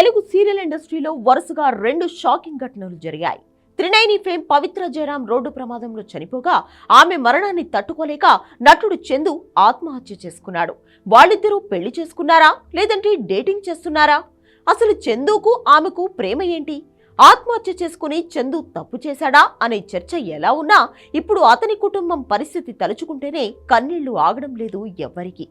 Telugu serial ఇండస్ట్రీలో వరుసగా రెండు షాకింగ్ ఘటనలు జరిగాయి. త్రినైని ఫేమ్ పవిత్ర జయరాం రోడ్డు ప్రమాదంలో చనిపోగా ఆమె మరణాన్ని తట్టుకోలేక నటుడు చందు ఆత్మహత్య చేసుకున్నాడు. వాళ్ళిద్దరూ పెళ్ళి చేసుకున్నారా? లేదంటే డేటింగ్ చేస్తున్నారా? అసలు చందుకు ఆమెకు ప్రేమ ఏంటి? ఆత్మహత్య చేసుకుని చందు తప్పు చేశాడా? అనే చర్చ ఎలా ఉన్నా ఇప్పుడు అతని కుటుంబం పరిస్థితి తలుచుకుంటేనే కన్నీళ్ళు ఆగడం లేదు ఎవ్వరికీ.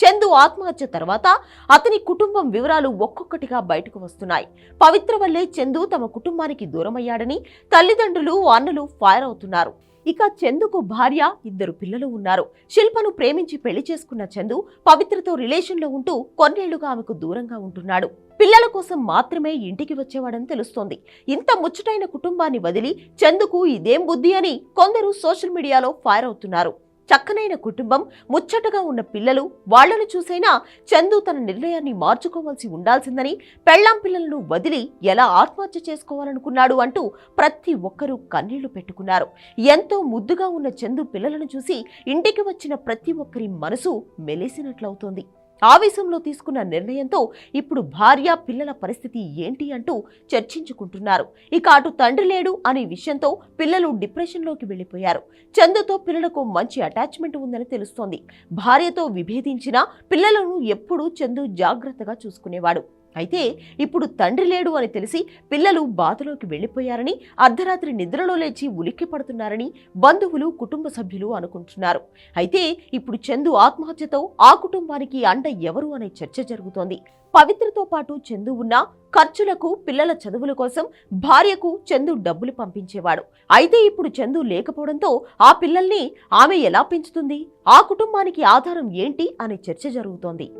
చందు ఆత్మహత్య తర్వాత అతని కుటుంబం వివరాలు ఒక్కొక్కటిగా బయటకు వస్తున్నాయి. పవిత్ర వల్లే చందు తమ కుటుంబానికి దూరమయ్యాడని తల్లిదండ్రులు అన్నలు ఫైర్ అవుతున్నారు. ఇక చందుకు భార్య ఇద్దరు పిల్లలు ఉన్నారు. శిల్పను ప్రేమించి పెళ్ళి చేసుకున్న చందు పవిత్రతో రిలేషన్లో ఉంటూ కొన్నేళ్ళుగా ఆమెకు దూరంగా ఉంటున్నాడు. పిల్లల కోసం మాత్రమే ఇంటికి వచ్చేవాడని తెలుస్తోంది. ఇంత ముచ్చటైన కుటుంబాన్ని వదిలి చందుకు ఇదేం బుద్ధి అని కొందరు సోషల్ మీడియాలో ఫైర్ అవుతున్నారు. చక్కనైన కుటుంబం ముచ్చటగా ఉన్న పిల్లలు వాళ్ళను చూసైనా చందు తన నిర్ణయాన్ని మార్చుకోవాల్సి ఉండాల్సిందని పెళ్ళాం పిల్లలను వదిలి ఎలా ఆత్మహత్య చేసుకోవాలనుకున్నాడు అంటూ ప్రతి ఒక్కరూ కన్నీళ్ళు పెట్టుకున్నారు. ఎంతో ముద్దుగా ఉన్న చందు పిల్లలను చూసి ఇంటికి వచ్చిన ప్రతి ఒక్కరి మనసు మెలేసినట్లవుతోంది. ఆవేశంలో తీసుకున్న నిర్ణయంతో ఇప్పుడు భార్య పిల్లల పరిస్థితి ఏంటి అంటూ చర్చించుకుంటున్నారు. ఇక అటు తండ్రి లేడు అనే విషయంతో పిల్లలు డిప్రెషన్లోకి వెళ్ళిపోయారు చందుతో పిల్లలకు మంచి అటాచ్మెంట్ ఉందని తెలుస్తోంది. భార్యతో విభేదించిన పిల్లలను ఎప్పుడూ చందు జాగ్రత్తగా చూసుకునేవాడు. అయితే ఇప్పుడు తండ్రి లేడు అని తెలిసి పిల్లలు బాధలోకి వెళ్ళిపోయారని అర్ధరాత్రి నిద్రలో లేచి ఉలిక్కి పడుతున్నారని బంధువులు కుటుంబ సభ్యులు అనుకుంటున్నారు. అయితే ఇప్పుడు చందు ఆత్మహత్యతో ఆ కుటుంబానికి అండ ఎవరు అనే చర్చ జరుగుతోంది. పవిత్రతో పాటు చందు ఉన్న ఖర్చులకు పిల్లల చదువుల కోసం భార్యకు చందు డబ్బులు పంపించేవాడు. అయితే ఇప్పుడు చందు లేకపోవడంతో ఆ పిల్లల్ని ఆమె ఎలా పెంచుతుంది? ఆ కుటుంబానికి ఆధారం ఏంటి? అనే చర్చ జరుగుతోంది.